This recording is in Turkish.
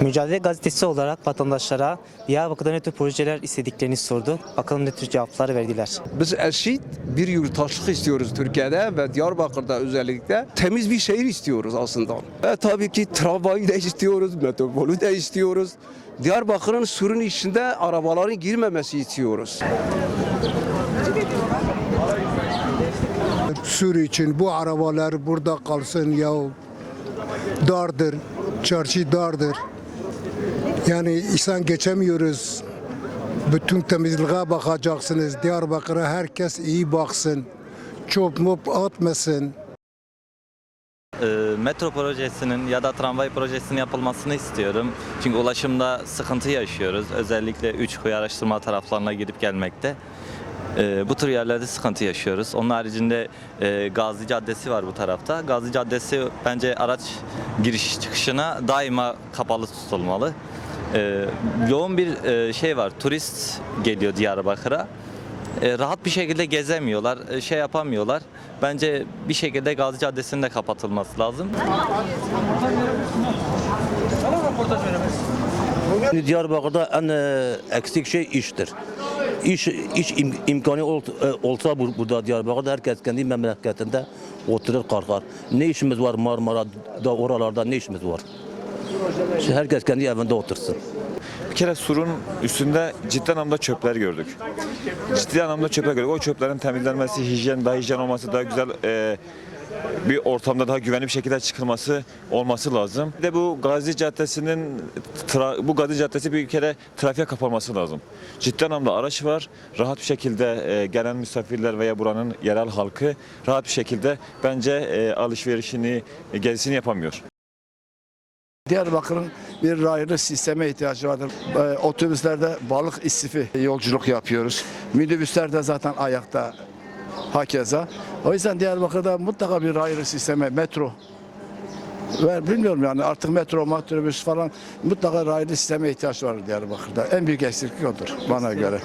Mücadele gazetesi olarak vatandaşlara Diyarbakır'da ne tür projeler istediklerini sorduk. Bakalım ne tür cevaplar verdiler. Biz eşit bir yurttaşlık istiyoruz Türkiye'de ve Diyarbakır'da özellikle temiz bir şehir istiyoruz aslında. Ve tabii ki tramvayı da istiyoruz, metropolü de istiyoruz. Diyarbakır'ın surun içinde arabaların girmemesi istiyoruz. Sur için bu arabalar burada kalsın ya dardır, çarşı dardır. Yani insan geçemiyoruz. Bütün temizliğe bakacaksınız. Diyarbakır'a herkes iyi baksın. Çöp mop atmasın. E, metro projesinin ya da tramvay projesinin yapılmasını istiyorum. Çünkü ulaşımda sıkıntı yaşıyoruz. Özellikle Üçkuyu araştırma taraflarına gidip gelmekte. E, bu tür yerlerde sıkıntı yaşıyoruz. Onun haricinde e, Gazi Caddesi var bu tarafta. Gazi Caddesi bence araç giriş çıkışına daima kapalı tutulmalı. E, yoğun bir e, şey var. Turist geliyor Diyarbakır'a. E, rahat bir şekilde gezemiyorlar, e, şey yapamıyorlar. Bence bir şekilde Gazi Caddesi'nin de kapatılması lazım. Diyarbakır'da en eksik şey iştir. İş, iş im- imkanı ol- olsa bur- burada Diyarbakır'da herkes kendi memleketinde oturur kalkar. Ne işimiz var Marmara'da oralarda ne işimiz var? Herkes kendi evinde otursun. Bir kere surun üstünde ciddi anlamda çöpler gördük. Ciddi anlamda çöpler gördük. O çöplerin temizlenmesi, hijyen, daha hijyen olması, daha güzel e, bir ortamda daha güvenli bir şekilde çıkılması olması lazım. Bir de bu Gazi Caddesi'nin bu Gazi Caddesi bir kere trafiğe kapanması lazım. Ciddi anlamda araç var. Rahat bir şekilde e, gelen misafirler veya buranın yerel halkı rahat bir şekilde bence e, alışverişini, e, gezisini yapamıyor. Diyarbakır'ın bir raylı sisteme ihtiyacı vardır. Ee, Otobüslerde balık istifi yolculuk yapıyoruz. Minibüslerde zaten ayakta hakeza. O yüzden Diyarbakır'da mutlaka bir raylı sisteme, metro ve bilmiyorum yani artık metro, metrobüs falan mutlaka raylı sisteme ihtiyaç var Diyarbakır'da. En büyük eksiklik odur bana göre.